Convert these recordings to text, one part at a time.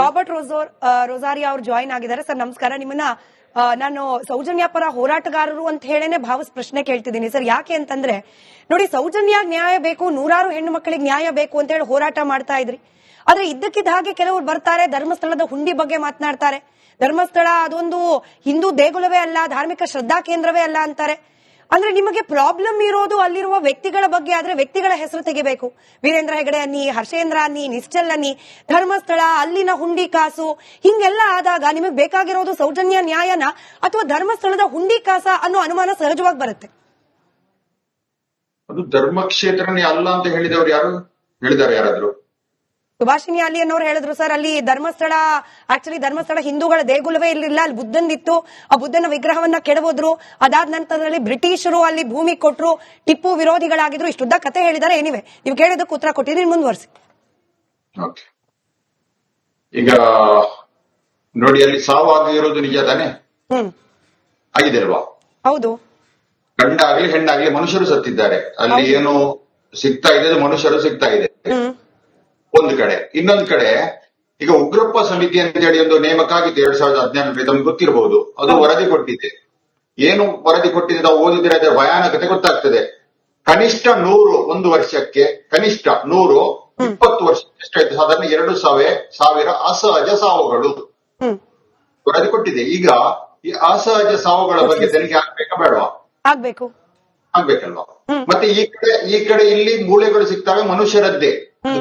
Robert ರೋಸೋರ್ ರೋಸಾರಿ ಅವರು join ಆಗಿದ್ದಾರೆ. Sir ನಮಸ್ಕಾರ. ನಿಮ್ಮನ್ನ ನಾನು ಸೌಜನ್ಯ ಪರ ಹೋರಾಟಗಾರರು ಅಂತ ಹೇಳೇನೆ ಭಾವಿಸ್ ಪ್ರಶ್ನೆ ಕೇಳ್ತಿದ್ದೀನಿ. ಸರ್ ಯಾಕೆ ಅಂತಂದ್ರೆ ನೋಡಿ ಸೌಜನ್ಯ ನ್ಯಾಯ ಬೇಕು ನೂರಾರು ಹೆಣ್ಣು ಮಕ್ಕಳಿಗೆ ನ್ಯಾಯ ಬೇಕು ಅಂತ ಹೇಳಿ ಹೋರಾಟ ಮಾಡ್ತಾ ಇದ್ರಿ. ಆದ್ರೆ ಇದ್ದಕ್ಕಿದ್ದ ಹಾಗೆ ಕೆಲವರು ಬರ್ತಾರೆ ಧರ್ಮಸ್ಥಳದ ಹುಂಡಿ ಬಗ್ಗೆ ಮಾತನಾಡ್ತಾರೆ. ಧರ್ಮಸ್ಥಳ ಅದೊಂದು ಹಿಂದೂ ದೇಗುಲವೇ ಅಲ್ಲ ಧಾರ್ಮಿಕ ಶ್ರದ್ಧಾ ಕೇಂದ್ರವೇ ಅಲ್ಲ ಅಂತಾರೆ. ಅಂದ್ರೆ ನಿಮಗೆ ಪ್ರಾಬ್ಲಮ್ ಇರೋದು ಅಲ್ಲಿರುವ ವ್ಯಕ್ತಿಗಳ ಬಗ್ಗೆ ಆದ್ರೆ ವ್ಯಕ್ತಿಗಳ ಹೆಸರು ತೆಗಿಬೇಕು. ವೀರೇಂದ್ರ ಹೆಗಡೆ ಅನ್ನಿ, ಹರ್ಷೇಂದ್ರ ಅನ್ನಿ, ನಿಶ್ಚಲ್ ಅನ್ನಿ, ಧರ್ಮಸ್ಥಳ, ಅಲ್ಲಿನ ಹುಂಡಿ ಕಾಸು, ಹಿಂಗೆಲ್ಲ ಆದಾಗ ನಿಮಗೆ ಬೇಕಾಗಿರೋದು ಸೌಜನ್ಯ ನ್ಯಾಯನ ಅಥವಾ ಧರ್ಮಸ್ಥಳದ ಹುಂಡಿ ಕಾಸ ಅನ್ನೋ ಅನುಮಾನ ಸಹಜವಾಗಿ ಬರುತ್ತೆ. ಅದು ಧರ್ಮಕ್ಷೇತ್ರನೇ ಅಲ್ಲ ಅಂತ ಹೇಳಿದವರು ಯಾರು? ಹೇಳಿದಾರೆ ಯಾರಾದ್ರು? ಸುಭಾಷಿಣಿ ಅಲ್ಲಿ ಅನ್ನೋರು ಹೇಳಿದ್ರು ಸರ್ ಅಲ್ಲಿ ಧರ್ಮಸ್ಥಳ ಆಕ್ಚುಲಿ ಧರ್ಮಸ್ಥಳ ಹಿಂದೂಗಳ ದೇಗುಲವೇ ಇರಲಿಲ್ಲ. ಅಲ್ಲಿ ಬುದ್ಧಂದಿತ್ತು ಆ ಬುದ್ಧನ ವಿಗ್ರಹವನ್ನ ಕೆಡವೋದ್ರು. ಅದಾದ ನಂತರದಲ್ಲಿ ಬ್ರಿಟಿಷರು ಅಲ್ಲಿ ಭೂಮಿ ಕೊಟ್ಟರು ಟಿಪ್ಪು ವಿರೋಧಿಗಳಾಗಿದ್ರು. ಇಷ್ಟುದ್ದ ಕತೆ ಹೇಳಿದಾರೆ ಏನಿವೆ ನೀವು ಕೇಳಿದಕ್ಕೆ ಉತ್ತರ ಕೊಟ್ಟಿದ್ದೀನಿ. ಮುಂದುವರಿಸಿ. ಈಗ ನೋಡಿ ಅಲ್ಲಿ ಸಾವಾಗಿರೋದು ನಿಜ ತಾನೆ? ಹ್ಮ್. ಆಗಿದೆ ಅಲ್ವಾ? ಹೌದು. ಗಂಡಾಗ್ಲಿ ಹೆಣ್ಣಾಗ್ಲಿ ಮನುಷ್ಯರು ಸತ್ತಿದ್ದಾರೆ. ಅಲ್ಲಿ ಏನು ಸಿಗ್ತಾ ಇದೆ ಮನುಷ್ಯರು ಸಿಗ್ತಾ ಇದೆ. ಹ್ಮ್. ಒಂದು ಕಡೆ. ಇನ್ನೊಂದು ಕಡೆ ಈಗ ಉಗ್ರಪ್ಪ ಸಮಿತಿ ಅಂತ ಹೇಳಿ ಒಂದು ನೇಮಕ ಆಗಿತ್ತು ಎರಡ್ ಸಾವಿರದ ಹದಿನಾಲ್ಕರಲ್ಲಿ ತಮ್ಗೆ ಗೊತ್ತಿರಬಹುದು ಅದು ವರದಿ ಕೊಟ್ಟಿದೆ. ಏನು ವರದಿ ಕೊಟ್ಟಿದೆ ನಾವು ಓದಿದ್ರೆ ಅದರ ಭಯಾನಕತೆ ಗೊತ್ತಾಗ್ತದೆ. ಕನಿಷ್ಠ ನೂರು ಒಂದು ವರ್ಷಕ್ಕೆ ಕನಿಷ್ಠ ನೂರು ಇಪ್ಪತ್ತು ವರ್ಷ ಎಷ್ಟಾಯ್ತು ಸಾಧಾರಣ ಎರಡು ಸಾವಿರ ಸಾವಿರ ಅಸಹಜ ಸಾವುಗಳು. ವರದಿ ಕೊಟ್ಟಿದೆ. ಈಗ ಈ ಅಸಹಜ ಸಾವುಗಳ ಬಗ್ಗೆ ತನಿಖೆ ಆಗ್ಬೇಕಾ ಬೇಡವಾ? ಆಗ್ಬೇಕು. ಆಗ್ಬೇಕಲ್ವಾ? ಮತ್ತೆ ಈ ಕಡೆ ಈ ಕಡೆ ಇಲ್ಲಿ ಮೂಳೆಗಳು ಸಿಗ್ತವೆ ಮನುಷ್ಯರದ್ದೇ.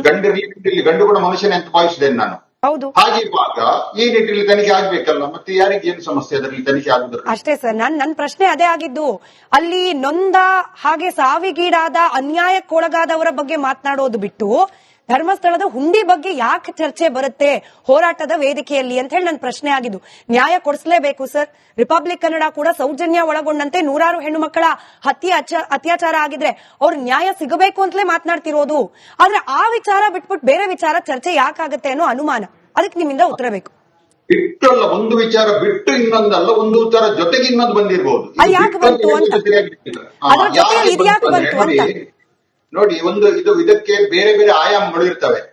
ಗಂಡಿರ್ಲಿ ಇಲ್ಲಿ ಗಂಡು ಕೂಡ ಮನುಷ್ಯನೇ ಅಂತ ಭಾವಿಸಿದ್ದೇನೆ ನಾನು. ಹೌದು. ಹಾಗಿರುವಾಗ ಈ ನಿಟ್ಟಿನಲ್ಲಿ ತನಿಖೆ ಆಗ್ಬೇಕಲ್ಲ ಮತ್ತೆ ಯಾರಿಗೆ ಏನು ಸಮಸ್ಯೆ ಅದರಲ್ಲಿ ತನಿಖೆ ಆಗುದ್ರಲ್ಲಿ ಅಷ್ಟೇ ಸರ್ ನನ್ ನನ್ ಪ್ರಶ್ನೆ ಅದೇ ಆಗಿದ್ದು ಅಲ್ಲಿ ನೊಂದ ಹಾಗೆ ಸಾವಿಗೀಡಾದ ಅನ್ಯಾಯಕ್ಕೊಳಗಾದವರ ಬಗ್ಗೆ ಮಾತನಾಡೋದು ಬಿಟ್ಟು ಧರ್ಮಸ್ಥಳದ ಹುಂಡಿ ಬಗ್ಗೆ ಯಾಕೆ ಚರ್ಚೆ ಬರುತ್ತೆ? ಹೋರಾಟದ ವೇದಿಕೆಯಲ್ಲಿ ಅಂತ ಹೇಳಿ ನನ್ನ ಪ್ರಶ್ನೆ ಆಗಿದ್ದು. ನ್ಯಾಯ ಕೊಡಿಸಲೇಬೇಕು ಸರ್. ರಿಪಬ್ಲಿಕ್ ಕನ್ನಡ ಕೂಡ ಸೌಜನ್ಯ ಒಳಗೊಂಡಂತೆ ನೂರಾರು ಹೆಣ್ಣು ಮಕ್ಕಳ ಹತ್ಯೆ ಅತ್ಯಾಚಾರ ಆಗಿದ್ರೆ ಅವ್ರ ನ್ಯಾಯ ಸಿಗಬೇಕು ಅಂತಲೇ ಮಾತನಾಡ್ತಿರೋದು. ಆದ್ರೆ ಆ ವಿಚಾರ ಬಿಟ್ಬಿಟ್ಟು ಬೇರೆ ವಿಚಾರ ಚರ್ಚೆ ಯಾಕಾಗತ್ತೆ ಅನ್ನೋ ಅನುಮಾನ. ಅದಕ್ಕೆ ನಿಮ್ಮಿಂದ ಉತ್ತರ ಬೇಕು. ಬಿಟ್ಟಲ್ಲ ಒಂದು ವಿಚಾರ ಬಿಟ್ಟು ಇನ್ನೊಂದಲ್ಲ ಒಂದು ವಿಚಾರ ಜೊತೆಗೆ ಇನ್ನೊಂದು ಬಂದಿರಬಹುದು ಯಾಕೆ ಬಂತು ಅಂತ? ನೋಡಿ ಒಂದು ಇದು ಇದಕ್ಕೆ ಬೇರೆ ಬೇರೆ ಆಯಾಮಗಳು ಇರ್ತವೆ.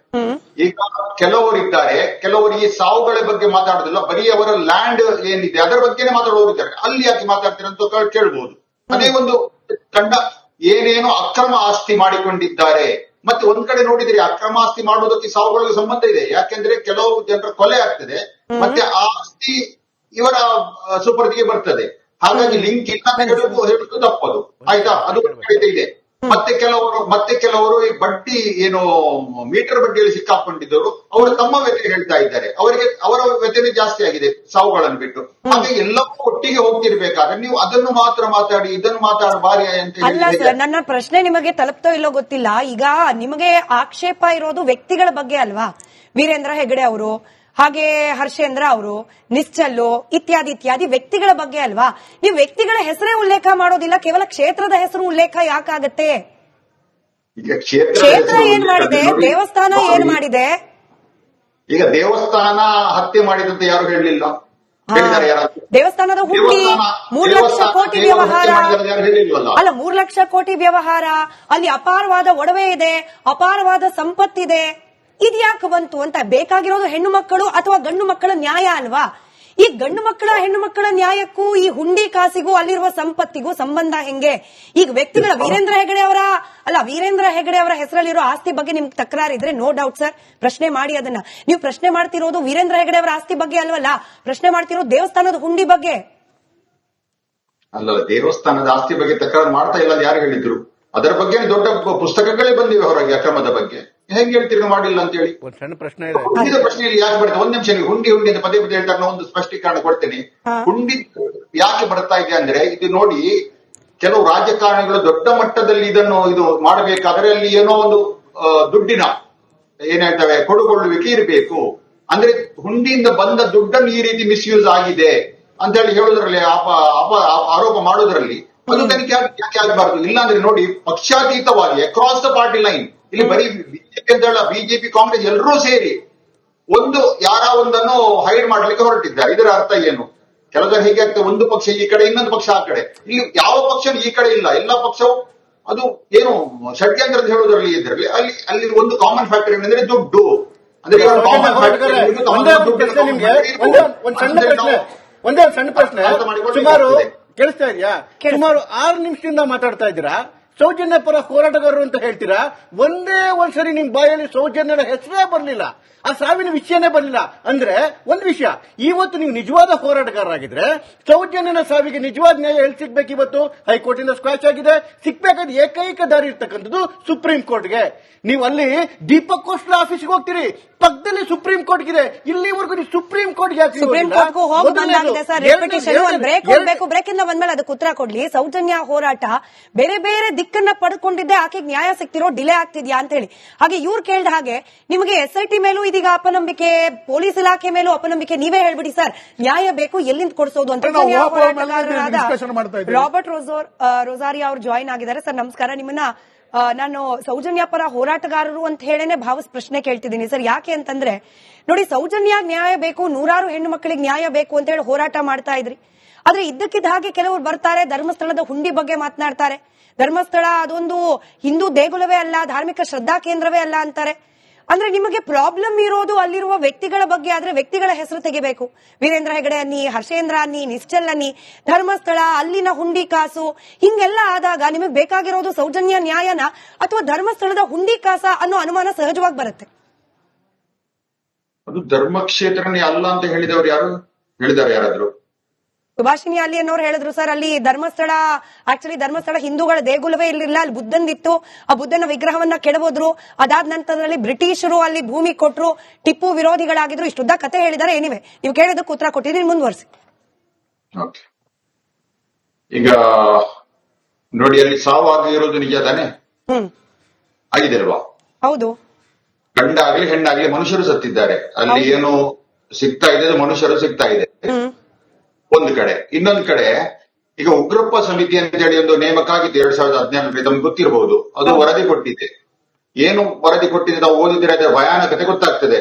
ಈಗ ಕೆಲವರು ಇದ್ದಾರೆ ಕೆಲವರು ಈ ಸಾವುಗಳ ಬಗ್ಗೆ ಮಾತಾಡೋದಿಲ್ಲ ಬರೀ ಅವರ ಲ್ಯಾಂಡ್ ಏನಿದೆ ಅದರ ಬಗ್ಗೆನೇ ಮಾತಾಡೋರು ಇದ್ದಾರೆ. ಅಲ್ಲಿ ಯಾಕೆ ಮಾತಾಡ್ತೀರ ಅಂತ ಕೇಳ್- ಕೇಳ್ಬಹುದು ಅದೇ ಒಂದು ತಂಡ ಏನೇನು ಅಕ್ರಮ ಆಸ್ತಿ ಮಾಡಿಕೊಂಡಿದ್ದಾರೆ. ಮತ್ತೆ ಒಂದ್ ಕಡೆ ನೋಡಿದ್ರೆ ಅಕ್ರಮ ಆಸ್ತಿ ಮಾಡುವುದಕ್ಕೆ ಸಾವುಗಳಿಗೆ ಸಂಬಂಧ ಇದೆ. ಯಾಕೆಂದ್ರೆ ಕೆಲವು ಜನರ ಕೊಲೆ ಆಗ್ತದೆ ಮತ್ತೆ ಆ ಆಸ್ತಿ ಇವರ ಸುಪರ್ದಿಗೆ ಬರ್ತದೆ. ಹಾಗಾಗಿ ಲಿಂಕ್ ಇಲ್ಲ ತಪ್ಪದು. ಆಯ್ತಾ? ಅದು ಇದೆ. ಮತ್ತೆ ಕೆಲವರು ಈ ಬಡ್ಡಿ ಏನು ಮೀಟರ್ ಬಡ್ಡಿಯಲ್ಲಿ ಸಿಕ್ಕಾಕೊಂಡಿದ್ದವರು ಅವರು ತಮ್ಮ ವ್ಯತೆ ಹೇಳ್ತಾ ಇದ್ದಾರೆ. ಅವರಿಗೆ ಅವರ ವ್ಯತೆನೇ ಜಾಸ್ತಿ ಆಗಿದೆ ಸಾವುಗಳನ್ನು ಬಿಟ್ಟು. ಹಾಗೆ ಎಲ್ಲವೂ ಒಟ್ಟಿಗೆ ಹೋಗ್ತಿರ್ಬೇಕಾದ್ರೆ ನೀವು ಅದನ್ನು ಮಾತ್ರ ಮಾತಾಡಿ ಇದನ್ನು ಮಾತಾಡಬಾರಿ ಅಂತ ಅಲ್ಲ ಸರ್ ನನ್ನ ಪ್ರಶ್ನೆ ನಿಮಗೆ ತಲುಪ್ತೋ ಇಲ್ಲೋ ಗೊತ್ತಿಲ್ಲ. ಈಗ ನಿಮಗೆ ಆಕ್ಷೇಪ ಇರೋದು ವ್ಯಕ್ತಿಗಳ ಬಗ್ಗೆ ಅಲ್ವಾ? ವೀರೇಂದ್ರ ಹೆಗಡೆ ಅವರು ಹಾಗೆ ಹರ್ಷೇಂದ್ರ ಅವರು ನಿಶ್ಚಲ್ಲು ಇತ್ಯಾದಿ ಇತ್ಯಾದಿ ವ್ಯಕ್ತಿಗಳ ಬಗ್ಗೆ ಅಲ್ವಾ? ನೀವು ವ್ಯಕ್ತಿಗಳ ಹೆಸರೇ ಉಲ್ಲೇಖ ಮಾಡೋದಿಲ್ಲ ಕೇವಲ ಕ್ಷೇತ್ರದ ಹೆಸರು ಉಲ್ಲೇಖ ಯಾಕಾಗತ್ತೆ? ಈಗ ಕ್ಷೇತ್ರ ಏನ್ ಮಾಡಿದೆ? ದೇವಸ್ಥಾನ ಏನ್ ಮಾಡಿದೆ? ಈಗ ದೇವಸ್ಥಾನ ಹತ್ಯೆ ಮಾಡಿದಂತ ಯಾರು ಹೇಳಲಿಲ್ಲ? ದೇವಸ್ಥಾನದ ಹುಂಡಿ ಮೂರ್ ಲಕ್ಷ ಕೋಟಿ ವ್ಯವಹಾರ. ಅಲ್ಲ ಮೂರ್ ಲಕ್ಷ ಕೋಟಿ ವ್ಯವಹಾರ. ಅಲ್ಲಿ ಅಪಾರವಾದ ಒಡವೆ ಇದೆ ಅಪಾರವಾದ ಸಂಪತ್ತಿದೆ. ಇದ್ಯಾಕೆ ಬಂತು ಅಂತ ಬೇಕಾಗಿರೋದು ಹೆಣ್ಣು ಮಕ್ಕಳು ಅಥವಾ ಗಂಡು ಮಕ್ಕಳ ನ್ಯಾಯ ಅಲ್ವಾ? ಈ ಗಂಡು ಮಕ್ಕಳ, ಹೆಣ್ಣು ಮಕ್ಕಳ ನ್ಯಾಯಕ್ಕೂ, ಈ ಹುಂಡಿ ಕಾಸಿಗೂ, ಅಲ್ಲಿರುವ ಸಂಪತ್ತಿಗೂ ಸಂಬಂಧ ಹೆಂಗೆ? ಈಗ ವ್ಯಕ್ತಿಗಳ ವೀರೇಂದ್ರ ಹೆಗಡೆ ಅವರ, ಅಲ್ಲ, ವೀರೇಂದ್ರ ಹೆಗಡೆ ಅವರ ಹೆಸರಲ್ಲಿರೋ ಆಸ್ತಿ ಬಗ್ಗೆ ನಿಮ್ಗೆ ತಕರಾರಿದ್ರೆ ನೋ ಡೌಟ್ ಸರ್ ಪ್ರಶ್ನೆ ಮಾಡಿ ಅದನ್ನ. ನೀವು ಪ್ರಶ್ನೆ ಮಾಡ್ತಿರೋದು ವೀರೇಂದ್ರ ಹೆಗಡೆ ಅವರ ಆಸ್ತಿ ಬಗ್ಗೆ ಅಲ್ವಲ್ಲ? ಪ್ರಶ್ನೆ ಮಾಡ್ತಿರೋದು ದೇವಸ್ಥಾನದ ಹುಂಡಿ ಬಗ್ಗೆ. ಅಲ್ಲ, ದೇವಸ್ಥಾನದ ಆಸ್ತಿ ಬಗ್ಗೆ ತಕರಾರು ಮಾಡ್ತಾ ಇಲ್ಲ ಯಾರು ಹೇಳಿದ್ರು? ಅದರ ಬಗ್ಗೆ ದೊಡ್ಡ ಪುಸ್ತಕಗಳೇ ಬಂದಿವೆ ಹೊರಗೆ ಅಕ್ರಮದ ಬಗ್ಗೆ. ಹೆಂಗ್ ಹೇಳ್ತೀರಿ ಮಾಡಿಲ್ಲ ಅಂತ ಹೇಳಿ ಒಂದ್ ಸಣ್ಣ ಪ್ರಶ್ನೆ ಇದೆ. ಹುಂಡಿದ ಪ್ರಶ್ನೆಯಲ್ಲಿ ಯಾಕೆ ಬರ್ತದೆ? ಒಂದ್ ನಿಮಿಷ ನೀವು ಹುಂಡಿ ಹುಂಡಿ ಅಂತ ಪದೇ ಪದೇ ಹೇಳ್ತಾರೆ. ನಾನು ಒಂದು ಸ್ಪಷ್ಟೀಕರಣ ಕೊಡ್ತೇನೆ. ಹುಂಡಿ ಯಾಕೆ ಬರ್ತಾ ಇದೆ ಅಂದ್ರೆ ಇದು ನೋಡಿ ಕೆಲವು ರಾಜಕಾರಣಿಗಳು ದೊಡ್ಡ ಮಟ್ಟದಲ್ಲಿ ಇದನ್ನು ಇದು ಮಾಡಬೇಕಾದ್ರೆ ಅಲ್ಲಿ ಏನೋ ಒಂದು ದುಡ್ಡಿನ ಏನ್ ಹೇಳ್ತವೆ ಕೊಡುಗೊಳ್ಳುವಿಕೆ ಇರಬೇಕು. ಅಂದ್ರೆ ಹುಂಡಿಯಿಂದ ಬಂದ ದುಡ್ಡನ್ನು ಈ ರೀತಿ ಮಿಸ್ಯೂಸ್ ಆಗಿದೆ ಅಂತ ಹೇಳಿ ಹೇಳೋದ್ರಲ್ಲಿ ಆಪ- ಆಪ- ಆರೋಪ ಮಾಡೋದ್ರಲ್ಲಿ. ಅದು ತನಿಖೆ ಯಾಕೆ ಆಗಬಾರ್ದು? ಇಲ್ಲಾಂದ್ರೆ ನೋಡಿ ಪಕ್ಷಾತೀತವಾಗಿ ಅಕ್ರಾಸ್ ದ ಪಾರ್ಟಿ ಲೈನ್ ಇಲ್ಲಿ ಬರೀ ಬಿಜೆಪಿ ಅಂತ ಹೇಳ ಬಿಜೆಪಿ ಕಾಂಗ್ರೆಸ್ ಎಲ್ಲರೂ ಸೇರಿ ಒಂದು ಯಾರ ಒಂದನ್ನು ಹೈಡ್ ಮಾಡ್ಲಿಕ್ಕೆ ಹೊರಟಿದ್ದಾರೆ. ಇದರ ಅರ್ಥ ಏನು? ಕೆಲವರು ಹೇಗೆ ಆಗ್ತದೆ? ಒಂದು ಪಕ್ಷ ಈ ಕಡೆ ಇನ್ನೊಂದು ಪಕ್ಷ ಆ ಕಡೆ. ಇಲ್ಲಿ ಯಾವ ಪಕ್ಷ ಈ ಕಡೆ ಇಲ್ಲ. ಎಲ್ಲ ಪಕ್ಷವು ಅದು ಏನು ಷಡ್ಯಂತ್ರ ಅಂತ ಹೇಳೋದ್ರಲ್ಲಿ ಇದರಲ್ಲಿ ಅಲ್ಲಿ ಅಲ್ಲಿ ಒಂದು ಕಾಮನ್ ಫ್ಯಾಕ್ಟರ್ ಏನಂದ್ರೆ ದುಡ್ಡು. ಅಂದ್ರೆ ಕಾಮನ್ ಫ್ಯಾಕ್ಟರ್ ಒಂದೇ ಸಣ್ಣ ಪ್ರಶ್ನೆ. ಸುಮಾರು. ಕೇಳಿಸ್ತಾ ಇದೆಯಾ? ಸುಮಾರು ಆರು ನಿಮಿಷದಿಂದ ಮಾತಾಡ್ತಾ ಇದ್ದೀರಾ? ಸೌಜನ್ಯ ಪರ ಹೋರಾಟಗಾರರು ಅಂತ ಹೇಳ್ತೀರಾ? ಒಂದೇ ಒಂದ್ಸರಿ ನಿಮ್ ಬಾಯಲ್ಲಿ ಸೌಜನ್ಯನ ಹೆಸರೇ ಬರ್ಲಿಲ್ಲ. ಆ ಸಾವಿನ ವಿಷಯನೇ ಬರಲಿಲ್ಲ. ಅಂದ್ರೆ ಒಂದ್ ವಿಷಯ ಇವತ್ತು ನೀವು ನಿಜವಾದ ಹೋರಾಟಗಾರರಾಗಿದ್ರೆ ಸೌಜನ್ಯನ ಸಾವಿಗೆ ನಿಜವಾದ ನ್ಯಾಯ ಎಲ್ಲಿ ಸಿಗ್ಬೇಕು ಇವತ್ತು? ಹೈಕೋರ್ಟ್ ಇಂದ ಸ್ಕ್ವಾಚ್ ಆಗಿದೆ. ಸಿಗ್ಬೇಕಾದ ಏಕೈಕ ದಾರಿ ಇರ್ತಕ್ಕಂಥದ್ದು ಸುಪ್ರೀಂ ಕೋರ್ಟ್ಗೆ. ನೀವು ಅಲ್ಲಿ ದೀಪಕ್ ಕೋಸ್ಲ ಆಫೀಸ್ಗೆ ಹೋಗ್ತೀರಿ. ಪಕ್ಕದಲ್ಲಿ ಸುಪ್ರೀಂ ಕೋರ್ಟ್ ಇದೆ ಇಲ್ಲಿವರೆಗೂ ನೀವು ಸುಪ್ರೀಂ ಕೋರ್ಟ್ಗೆ ಸುಪ್ರೀಂ? ಕೋರ್ಟ್ಗೂ. ಸರ್. ಒಂದು ಬ್ರೇಕ್ ಬ್ರೇಕ್ ಇಂದ ಬಂದ್ಮೇಲೆ ಅದಕ್ಕೆ ಉತ್ತರ ಕೊಡ್ಲಿ. ಸೌಜನ್ಯ ಹೋರಾಟ ಬೇರೆ ಬೇರೆ ದಿಕ್ಕನ್ನ ಪಡ್ಕೊಂಡಿದ್ದೆ ಆಕೆಗೆ ನ್ಯಾಯ ಸಿಕ್ತಿರೋ ಡಿಲೇ ಆಗ್ತಿದ್ಯಾ ಅಂತ ಹೇಳಿ ಹಾಗೆ ಇವ್ರು ಕೇಳಿದ ಹಾಗೆ ನಿಮಗೆ ಎಸ್ ಐ ಟಿ ಮೇಲೂ ಇದೀಗ ಅಪನಂಬಿಕೆ ಪೊಲೀಸ್ ಇಲಾಖೆ ಮೇಲೂ ಅಪನಂಬಿಕೆ ನೀವೇ ಹೇಳ್ಬಿಡಿ ಸರ್. ನ್ಯಾಯ ಬೇಕು ಎಲ್ಲಿಂದ ಕೊಡಿಸೋದು ಅಂತ. ರಾಬರ್ಟ್ ರೋಸೋರ್ ರೋಜಾರಿ ರೋಸಾರಿಯಾ ಅವರು ಜಾಯಿನ್ ಆಗಿದ್ದಾರೆ. ಸರ್ ನಮಸ್ಕಾರ. ನಿಮ್ಮನ್ನ ನಾನು ಸೌಜನ್ಯ ಪರ ಹೋರಾಟಗಾರರು ಅಂತ ಹೇಳೇನೆ ಭಾವಿಸ್ ಪ್ರಶ್ನೆ ಕೇಳ್ತಿದ್ದೀನಿ. ಸರ್ ಯಾಕೆ ಅಂತಂದ್ರೆ ನೋಡಿ ಸೌಜನ್ಯ ನ್ಯಾಯ ಬೇಕು ನೂರಾರು ಹೆಣ್ಣು ಮಕ್ಕಳಿಗೆ ನ್ಯಾಯ ಬೇಕು ಅಂತ ಹೇಳಿ ಹೋರಾಟ ಮಾಡ್ತಾ ಇದ್ರಿ. ಆದ್ರೆ ಇದ್ದಕ್ಕಿದ್ದ ಹಾಗೆ ಕೆಲವರು ಬರ್ತಾರೆ ಧರ್ಮಸ್ಥಳದ ಹುಂಡಿ ಬಗ್ಗೆ ಮಾತನಾಡ್ತಾರೆ. ಧರ್ಮಸ್ಥಳ ಅದೊಂದು ಹಿಂದೂ ದೇಗುಲವೇ ಅಲ್ಲ, ಧಾರ್ಮಿಕ ಶ್ರದ್ಧಾ ಕೇಂದ್ರವೇ ಅಲ್ಲ ಅಂತಾರೆ. ಅಂದ್ರೆ ನಿಮಗೆ ಪ್ರಾಬ್ಲಮ್ ಇರೋದು ಅಲ್ಲಿರುವ ವ್ಯಕ್ತಿಗಳ ಬಗ್ಗೆ, ಆದ್ರೆ ವ್ಯಕ್ತಿಗಳ ಹೆಸರು ತೆಗಿಬೇಕು. ವೀರೇಂದ್ರ ಹೆಗಡೆ ಅನ್ನಿ, ಹರ್ಷೇಂದ್ರ ಅನ್ನಿ, ನಿಶ್ಚಲ್ ಅನ್ನಿ, ಧರ್ಮಸ್ಥಳ, ಅಲ್ಲಿನ ಹುಂಡಿ ಕಾಸು, ಹಿಂಗೆಲ್ಲ ಆದಾಗ ನಿಮಗೆ ಬೇಕಾಗಿರೋದು ಸೌಜನ್ಯ, ನ್ಯಾಯನ, ಅಥವಾ ಧರ್ಮಸ್ಥಳದ ಹುಂಡಿ ಕಾಸ ಅನ್ನೋ ಅನುಮಾನ ಸಹಜವಾಗಿ ಬರುತ್ತೆ. ಅದು ಧರ್ಮಕ್ಷೇತ್ರನೇ ಅಲ್ಲ ಅಂತ ಹೇಳಿದವರು ಯಾರು? ಹೇಳಿದಾರೆ ಯಾರಾದ್ರು? ಸುಭಾಷಿಣಿ ಅಲ್ಲಿ ಅನ್ನೋರು ಹೇಳಿದ್ರು ಸರ್ ಅಲ್ಲಿ ಧರ್ಮಸ್ಥಳ ಆಕ್ಚುಲಿ ಧರ್ಮಸ್ಥಳ ಹಿಂದೂಗಳ ದೇಗುಲವೇ ಇರಲಿಲ್ಲ. ಅಲ್ಲಿ ಬುದ್ಧಂದಿತ್ತು. ಆ ಬುದ್ಧನ ವಿಗ್ರಹವನ್ನ ಕೆಡಬೋದ್ರು ಅದಾದ ನಂತರದಲ್ಲಿ ಬ್ರಿಟಿಷರು ಅಲ್ಲಿ ಭೂಮಿ ಕೊಟ್ರು. ಟಿಪ್ಪು ವಿರೋಧಿಗಳಾಗಿದ್ರು. ಇಷ್ಟುದ್ದ ಕತೆ ಹೇಳಿದಾರೆ ಏನಿವೆ ನೀವು ಕೇಳಿದಕ್ಕೆ ಉತ್ತರ ಕೊಟ್ಟಿದ್ದೀನಿ. ಮುಂದುವರಿಸಿ. ಈಗ ನೋಡಿ ಅಲ್ಲಿ ಸಾವಾಗಿ ಇರೋದು ನಿಜ ತಾನೆ? ಹ್ಮ್. ಆಗಿದೆ ಅಲ್ವಾ? ಹೌದು. ಗಂಡ ಆಗ್ಲಿ ಹೆಣ್ಣಾಗ್ಲಿ ಮನುಷ್ಯರು ಸತ್ತಿದ್ದಾರೆ. ಅಲ್ಲಿ ಏನು ಸಿಗ್ತಾ ಇದೆ ಮನುಷ್ಯರು ಸಿಗ್ತಾ ಇದೆ. ಹ್ಮ್. ಒಂದು ಕಡೆ. ಇನ್ನೊಂದು ಕಡೆ ಈಗ ಉಗ್ರಪ್ಪ ಸಮಿತಿ ಅಂತ ಹೇಳಿ ಒಂದು ನೇಮಕ ಆಗಿತ್ತು ಎರಡ್ ಸಾವಿರದ ಹದಿನಾಲ್ಕರಲ್ಲಿ ನಮ್ಗೆ ಗೊತ್ತಿರಬಹುದು ಅದು ವರದಿ ಕೊಟ್ಟಿದೆ. ಏನು ವರದಿ ಕೊಟ್ಟಿದೆ ನಾವು ಓದಿದ್ರೆ ಅದರ ಭಯಾನಕತೆ ಗೊತ್ತಾಗ್ತದೆ.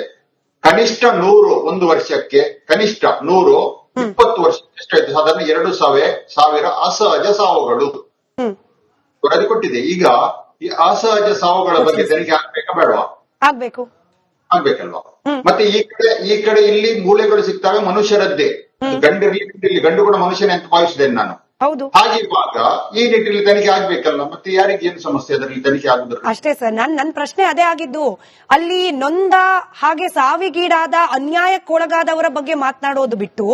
ಕನಿಷ್ಠ ನೂರು ಒಂದು ವರ್ಷಕ್ಕೆ ಕನಿಷ್ಠ ನೂರು ಇಪ್ಪತ್ತು ವರ್ಷ ಎಷ್ಟಾಯ್ತು ಸಾಧಾರಣ ಎರಡು ಸಾವಿರ ಸಾವಿರ ಅಸಹಜ ಸಾವುಗಳು. ವರದಿ ಕೊಟ್ಟಿದೆ. ಈಗ ಈ ಅಸಹಜ ಸಾವುಗಳ ಬಗ್ಗೆ ತನಿಖೆ ಆಗ್ಬೇಕಾ ಬೇಡವಾ? ಆಗ್ಬೇಕು. ಆಗ್ಬೇಕಲ್ವಾ? ಮತ್ತೆ ಈ ಕಡೆ ಈ ಕಡೆ ಇಲ್ಲಿ ಮೂಳೆಗಳು ಸಿಗ್ತವೆ ಮನುಷ್ಯರದ್ದೇ. ಗಂಡಿರ್ಲಿ ರೀತಿಯಲ್ಲಿ ಗಂಡು ಕೂಡ ಮನುಷ್ಯನೇ ಅಂತ ಭಾವಿಸಿದ್ದೇನೆ ನಾನು. ಹೌದು. ಹಾಗಿರುವಾಗ ಈ ನಿಟ್ಟಿನಲ್ಲಿ ತನಿಖೆ ಆಗ್ಬೇಕಲ್ಲ ಮತ್ತೆ ಯಾರಿಗೆ ಏನು ಸಮಸ್ಯೆ ಅದರಲ್ಲಿ ತನಿಖೆ ಆಗುದು ಅಷ್ಟೇ ಸರ್ ನನ್ ನನ್ ಪ್ರಶ್ನೆ ಅದೇ ಆಗಿದ್ದು ಅಲ್ಲಿ ನೊಂದ ಹಾಗೆ ಸಾವಿಗೀಡಾದ ಅನ್ಯಾಯಕ್ಕೊಳಗಾದವರ ಬಗ್ಗೆ ಮಾತನಾಡೋದು ಬಿಟ್ಟು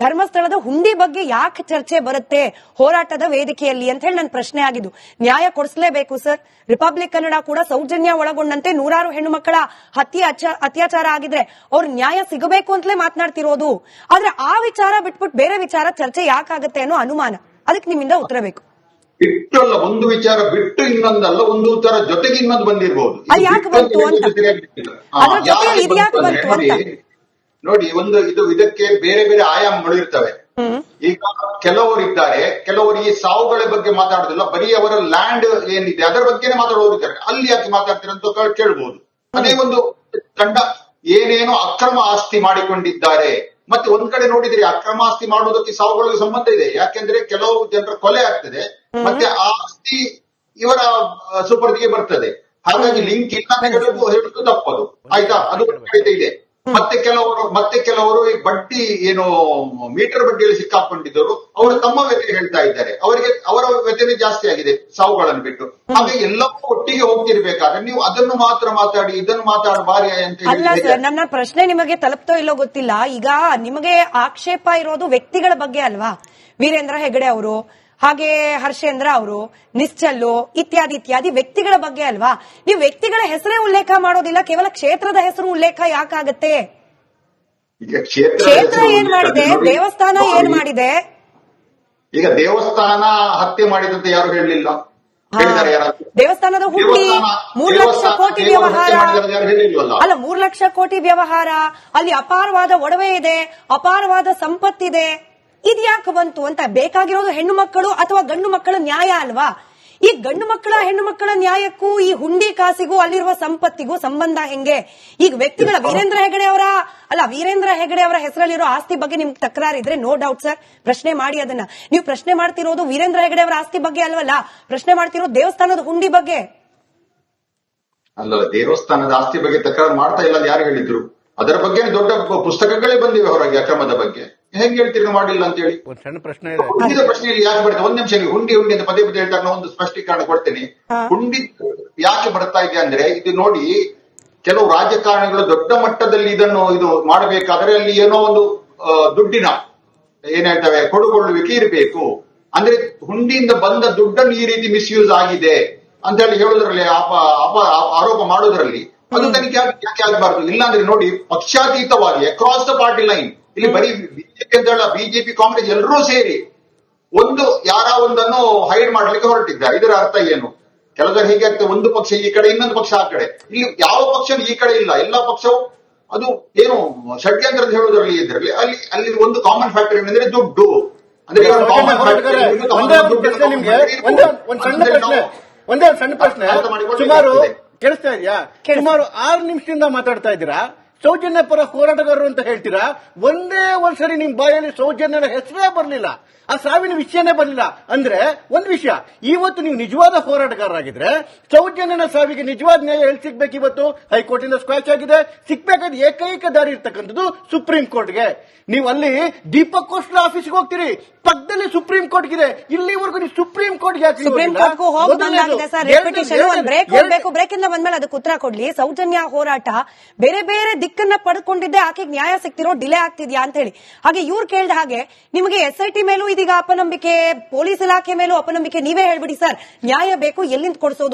ಧರ್ಮಸ್ಥಳದ ಹುಂಡಿ ಬಗ್ಗೆ ಯಾಕೆ ಚರ್ಚೆ ಬರುತ್ತೆ? ಹೋರಾಟದ ವೇದಿಕೆಯಲ್ಲಿ ಅಂತ ಹೇಳಿ ನನ್ನ ಪ್ರಶ್ನೆ ಆಗಿದ್ದು. ನ್ಯಾಯ ಕೊಡಿಸಲೇಬೇಕು ಸರ್. ರಿಪಬ್ಲಿಕ್ ಕನ್ನಡ ಕೂಡ ಸೌಜನ್ಯ ಒಳಗೊಂಡಂತೆ ನೂರಾರು ಹೆಣ್ಣು ಮಕ್ಕಳ ಹತ್ಯೆ ಅತ್ಯಾಚಾರ ಆಗಿದ್ರೆ ಅವ್ರ ನ್ಯಾಯ ಸಿಗಬೇಕು ಅಂತಲೇ ಮಾತನಾಡ್ತಿರೋದು. ಆದ್ರೆ ಆ ವಿಚಾರ ಬಿಟ್ಬಿಟ್ಟು ಬೇರೆ ವಿಚಾರ ಚರ್ಚೆ ಯಾಕಾಗತ್ತೆ ಅನ್ನೋ ಅನುಮಾನ. ಅದಕ್ಕೆ ನಿಮ್ಮಿಂದ ಉತ್ತರ ಬೇಕು. ಬಿಟ್ಟಲ್ಲ ಒಂದು ವಿಚಾರ ಬಿಟ್ಟು ಇನ್ನೊಂದಲ್ಲ ಒಂದು ಉತ್ತರ ಜೊತೆಗೆ ಇನ್ನೊಂದು ಬಂದಿರಬಹುದು ಯಾಕೆ ಬಂತು ಅಂತ? ನೋಡಿ ಒಂದು ಇದು ಇದಕ್ಕೆ ಬೇರೆ ಬೇರೆ ಆಯಾಮಗಳು ಇರ್ತವೆ. ಈಗ ಕೆಲವರು ಇದ್ದಾರೆ ಕೆಲವರು ಈ ಸಾವುಗಳ ಬಗ್ಗೆ ಮಾತಾಡೋದಿಲ್ಲ ಬರೀ ಅವರ ಲ್ಯಾಂಡ್ ಏನಿದೆ ಅದರ ಬಗ್ಗೆನೇ ಮಾತಾಡೋರು ಇದ್ದಾರೆ. ಅಲ್ಲಿ ಯಾಕೆ ಮಾತಾಡ್ತೀರ ಅಂತ ಕೇಳ್ಬಹುದು ಅದೇ ಒಂದು ತಂಡ ಏನೇನೋ ಅಕ್ರಮ ಆಸ್ತಿ ಮಾಡಿಕೊಂಡಿದ್ದಾರೆ. ಮತ್ತೆ ಒಂದ್ ಕಡೆ ನೋಡಿದ್ರೆ ಅಕ್ರಮ ಆಸ್ತಿ ಮಾಡೋದಕ್ಕೆ ಸಾವುಗಳಿಗೆ ಸಂಬಂಧ ಇದೆ. ಯಾಕೆಂದ್ರೆ ಕೆಲವು ಜನರ ಕೊಲೆ ಆಗ್ತದೆ. ಮತ್ತೆ ಆ ಆಸ್ತಿ ಇವರ ಸುಪರ್ದಿಗೆ ಬರ್ತದೆ. ಹಾಗಾಗಿ ಲಿಂಕ್ ಇಲ್ಲ ತಪ್ಪದು. ಆಯ್ತಾ? ಅದು ಇದೆ. ಮತ್ತೆ ಕೆಲವರು ಮತ್ತೆ ಕೆಲವರು ಈ ಬಡ್ಡಿ ಏನು ಮೀಟರ್ ಬಡ್ಡಿಯಲ್ಲಿ ಸಿಕ್ಕಾಕೊಂಡಿದ್ದರು. ಅವರು ತಮ್ಮ ವ್ಯತೆ ಹೇಳ್ತಾ ಇದ್ದಾರೆ. ಅವರಿಗೆ ಅವರ ವ್ಯತನೆ ಜಾಸ್ತಿ ಆಗಿದೆ ಸಾವುಗಳನ್ನು ಬಿಟ್ಟು. ಹಾಗೆ ಎಲ್ಲವೂ ಒಟ್ಟಿಗೆ ಹೋಗ್ತಿರ್ಬೇಕಾದ್ರೆ ನೀವು ಅದನ್ನು ಮಾತ್ರ ಮಾತಾಡಿ ಇದನ್ನು ಮಾತಾಡಬಾರಿ ಅಂತ ಅಲ್ಲ ನನ್ನ ಪ್ರಶ್ನೆ ನಿಮಗೆ ತಲುಪ್ತೋ ಇಲ್ಲೋ ಗೊತ್ತಿಲ್ಲ. ಈಗ ನಿಮಗೆ ಆಕ್ಷೇಪ ಇರೋದು ವ್ಯಕ್ತಿಗಳ ಬಗ್ಗೆ ಅಲ್ವಾ? ವೀರೇಂದ್ರ ಹೆಗಡೆ ಅವರು ಹಾಗೆ ಹರ್ಷೇಂದ್ರ ಅವರು ನಿಶ್ಚಲ್ಲು ಇತ್ಯಾದಿ ಇತ್ಯಾದಿ ವ್ಯಕ್ತಿಗಳ ಬಗ್ಗೆ ಅಲ್ವಾ? ನೀವು ವ್ಯಕ್ತಿಗಳ ಹೆಸರೇ ಉಲ್ಲೇಖ ಮಾಡೋದಿಲ್ಲ ಕೇವಲ ಕ್ಷೇತ್ರದ ಹೆಸರು ಉಲ್ಲೇಖ ಯಾಕಾಗತ್ತೆ? ಕ್ಷೇತ್ರ ಏನ್ ಮಾಡಿದೆ? ದೇವಸ್ಥಾನ ಏನ್ ಮಾಡಿದೆ? ಈಗ ದೇವಸ್ಥಾನ ಹತ್ಯೆ ಮಾಡಿದಂತೆ ಯಾರು ಹೇಳಲಿಲ್ಲ? ದೇವಸ್ಥಾನದ ಹುಟ್ಟಿ ಮೂರು ಲಕ್ಷ ಕೋಟಿ ವ್ಯವಹಾರ. ಅಲ್ಲ ಮೂರು ಲಕ್ಷ ಕೋಟಿ ವ್ಯವಹಾರ. ಅಲ್ಲಿ ಅಪಾರವಾದ ಒಡವೆ ಇದೆ ಅಪಾರವಾದ ಸಂಪತ್ತಿದೆ. ಇದ್ಯಾಕೆ ಬಂತು ಅಂತ ಬೇಕಾಗಿರೋದು ಹೆಣ್ಣು ಮಕ್ಕಳು ಅಥವಾ ಗಂಡು ಮಕ್ಕಳ ನ್ಯಾಯ ಅಲ್ವಾ? ಈ ಗಂಡು ಮಕ್ಕಳ, ಹೆಣ್ಣು ಮಕ್ಕಳ ನ್ಯಾಯಕ್ಕೂ ಈ ಹುಂಡಿ ಕಾಸಿಗೂ ಅಲ್ಲಿರುವ ಸಂಪತ್ತಿಗೂ ಸಂಬಂಧ ಹೆಂಗೆ? ಈಗ ವ್ಯಕ್ತಿಗಳ ವೀರೇಂದ್ರ ಹೆಗಡೆ ಅವರ, ಅಲ್ಲ, ವೀರೇಂದ್ರ ಹೆಗಡೆ ಅವರ ಹೆಸರಲ್ಲಿರೋ ಆಸ್ತಿ ಬಗ್ಗೆ ನಿಮ್ಗೆ ತಕರಾರಿದ್ರೆ ನೋ ಡೌಟ್ ಸರ್ ಪ್ರಶ್ನೆ ಮಾಡಿ ಅದನ್ನ. ನೀವು ಪ್ರಶ್ನೆ ಮಾಡ್ತಿರೋದು ವೀರೇಂದ್ರ ಹೆಗಡೆ ಅವರ ಆಸ್ತಿ ಬಗ್ಗೆ ಅಲ್ವಲ್ಲ, ಪ್ರಶ್ನೆ ಮಾಡ್ತಿರೋದು ದೇವಸ್ಥಾನದ ಹುಂಡಿ ಬಗ್ಗೆ. ಅಲ್ಲ, ದೇವಸ್ಥಾನದ ಆಸ್ತಿ ಬಗ್ಗೆ ತಕರಾರು ಮಾಡ್ತಾ ಇಲ್ಲ ಯಾರು ಹೇಳಿದ್ರು? ಅದರ ಬಗ್ಗೆ ದೊಡ್ಡ ಪುಸ್ತಕಗಳೇ ಬಂದಿವೆ ಹೊರಗೆ ಅಕ್ರಮದ ಬಗ್ಗೆ. ಹೆಂಗ್ ಹೇಳ್ತೀರಿ ನೀವು ಮಾಡಿಲ್ಲ ಅಂತ ಹೇಳಿ ಒಂದ್ ಸಣ್ಣ ಪ್ರಶ್ನೆ ಇದೆ. ಹುಂಡಿದ ಪ್ರಶ್ನೆಯಲ್ಲಿ ಯಾಕೆ ಬರ್ತದೆ? ಒಂದ್ ನಿಮಿಷ ನೀವು ಹುಂಡಿ ಹುಂಡಿ ಅಂತ ಪದೇ ಪದೇ ಹೇಳ್ತಾರೆ ನಾನು ಒಂದು ಸ್ಪಷ್ಟೀಕರಣ ಕೊಡ್ತೇನೆ. ಹುಂಡಿ ಯಾಕೆ ಬರ್ತಾ ಇದೆ ಅಂದ್ರೆ ಇದು ನೋಡಿ ಕೆಲವು ರಾಜಕಾರಣಿಗಳು ದೊಡ್ಡ ಮಟ್ಟದಲ್ಲಿ ಇದನ್ನು ಇದು ಮಾಡಬೇಕಾದ್ರೆ ಅಲ್ಲಿ ಏನೋ ಒಂದು ದುಡ್ಡಿನ ಏನ್ ಹೇಳ್ತವೆ ಕೊಡುಕೊಳ್ಳುವಿಕೆ ಇರಬೇಕು. ಅಂದ್ರೆ ಹುಂಡಿಯಿಂದ ಬಂದ ದುಡ್ಡನ್ನು ಈ ರೀತಿ ಮಿಸ್ಯೂಸ್ ಆಗಿದೆ ಅಂತ ಹೇಳಿ ಹೇಳೋದ್ರಲ್ಲಿ ಅಪ ಅಪ ಆರೋಪ ಮಾಡೋದ್ರಲ್ಲಿ ಅದು ತನಿಖೆ ಯಾಕೆ ಆಗಬಾರ್ದು? ಇಲ್ಲಾಂದ್ರೆ ನೋಡಿ ಪಕ್ಷಾತೀತವಾಗಿ ಅಕ್ರಾಸ್ ದ ಪಾರ್ಟಿ ಲೈನ್ ಇಲ್ಲಿ ಬರೀ ಬಿಜೆಪಿ ಅಂತ ಹೇಳ ಬಿಜೆಪಿ ಕಾಂಗ್ರೆಸ್ ಎಲ್ಲರೂ ಸೇರಿ ಒಂದು ಯಾರ ಒಂದನ್ನು ಹೈಡ್ ಮಾಡ್ಲಿಕ್ಕೆ ಹೊರಟಿದ್ದಾರೆ ಇದರ ಅರ್ಥ ಏನು? ಕೆಲವರು ಹೀಗೆ ಆಗ್ತದೆ ಒಂದು ಪಕ್ಷ ಈ ಕಡೆ ಇನ್ನೊಂದು ಪಕ್ಷ ಆ ಕಡೆ. ಇಲ್ಲಿ ಯಾವ ಪಕ್ಷ ಈ ಕಡೆ ಇಲ್ಲ. ಎಲ್ಲ ಪಕ್ಷವು ಅದು ಏನು ಷಡ್ಯಂತ್ರ ಅಂತ ಹೇಳೋದ್ರಲ್ಲಿ ಇದರಲ್ಲಿ ಅಲ್ಲಿ ಅಲ್ಲಿ ಒಂದು ಕಾಮನ್ ಫ್ಯಾಕ್ಟರ್ ಏನಂದ್ರೆ ದುಡ್ಡು. ಅಂದ್ರೆ ಒಂದೇ ಸಣ್ಣ ಅಂದ್ರೆ ಪ್ರಶ್ನೆ ಒಂದೇ ಸಣ್ಣ ಪ್ರಶ್ನೆ. ಅರ್ಥ ಮಾಡಿಕೊಳ್ಳಿ. ಸುಮಾರು. ಕೇಳಿಸ್ತಾ ಇದೆಯಾ? ಸುಮಾರು ಆರು ನಿಮಿಷದಿಂದ ಮಾತಾಡ್ತಾ ಇದ್ದೀರಾ? ಸೌಜನ್ಯ ಪರ ಹೋರಾಟಗಾರರು ಅಂತ ಹೇಳ್ತೀರಾ? ಒಂದೇ ಒಂದ್ಸರಿ ನಿಮ್ ಬಾಯಲ್ಲಿ ಸೌಜನ್ಯನ ಹೆಸರೇ ಬರಲಿಲ್ಲ. ಆ ಸಾವಿನ ವಿಷಯನೇ ಬರಲಿಲ್ಲ. ಅಂದ್ರೆ ಒಂದ್ ವಿಷಯ. ಇವತ್ತು ನೀವು ನಿಜವಾದ ಹೋರಾಟಗಾರರಾಗಿದ್ರೆ ಸೌಜನ್ಯನ ಸಾವಿಗೆ ನಿಜವಾದ ನ್ಯಾಯ ಎಲ್ಲಿ ಸಿಗ್ಬೇಕು ಇವತ್ತು? ಹೈಕೋರ್ಟ್ ಇಂದ ಸ್ಕ್ವಾಚ್ ಆಗಿದೆ. ಸಿಗ್ಬೇಕಾದ ಏಕೈಕ ದಾರಿ ಇರ್ತಕ್ಕಂಥದ್ದು ಸುಪ್ರೀಂ ಕೋರ್ಟ್ಗೆ. ನೀವು ಅಲ್ಲಿ ದೀಪಕ್ ಆಫೀಸ್ ಆಫೀಸ್ಗೆ ಹೋಗ್ತೀರಿ. ಪಕ್ಕದಲ್ಲಿ ಸುಪ್ರೀಂ ಕೋರ್ಟ್ ಇದೆ ಇಲ್ಲಿವರೆಗೂ ನೀವು ಸುಪ್ರೀಂ ಕೋರ್ಟ್ ಯಾಕೆ ಸುಪ್ರೀಂ ಹೋಗ್ಬೇಕು. ಬ್ರೇಕ್ ಇಂದ ಬಂದ್ಮೇಲೆ ಅದಕ್ಕೆ ಉತ್ತರ ಕೊಡ್ಲಿ. ಸೌಜನ್ಯ ಹೋರಾಟ ಬೇರೆ ಬೇರೆ ದಿಕ್ಕನ್ನ ಪಡ್ಕೊಂಡಿದ್ದೆ ಆಕೆಗೆ ನ್ಯಾಯ ಸಿಗ್ತಿರೋ ಡಿಲೇ ಆಗ್ತಿದ್ಯಾ ಅಂತ ಹೇಳಿ ಹಾಗೆ ಇವ್ರು ಕೇಳಿದ ಹಾಗೆ, ನಿಮಗೆ ಎಸ್ ಐ ಟಿ ಮೇಲೂ ಇದೀಗ ಅಪನಂಬಿಕೆ, ಪೊಲೀಸ್ ಇಲಾಖೆ ಮೇಲೂ ಅಪನಂಬಿಕೆ ನೀವೇ ಹೇಳ್ಬಿಡಿ ಸರ್. ನ್ಯಾಯ ಬೇಕು ಎಲ್ಲಿಂದ ಕೊಡಿಸೋದು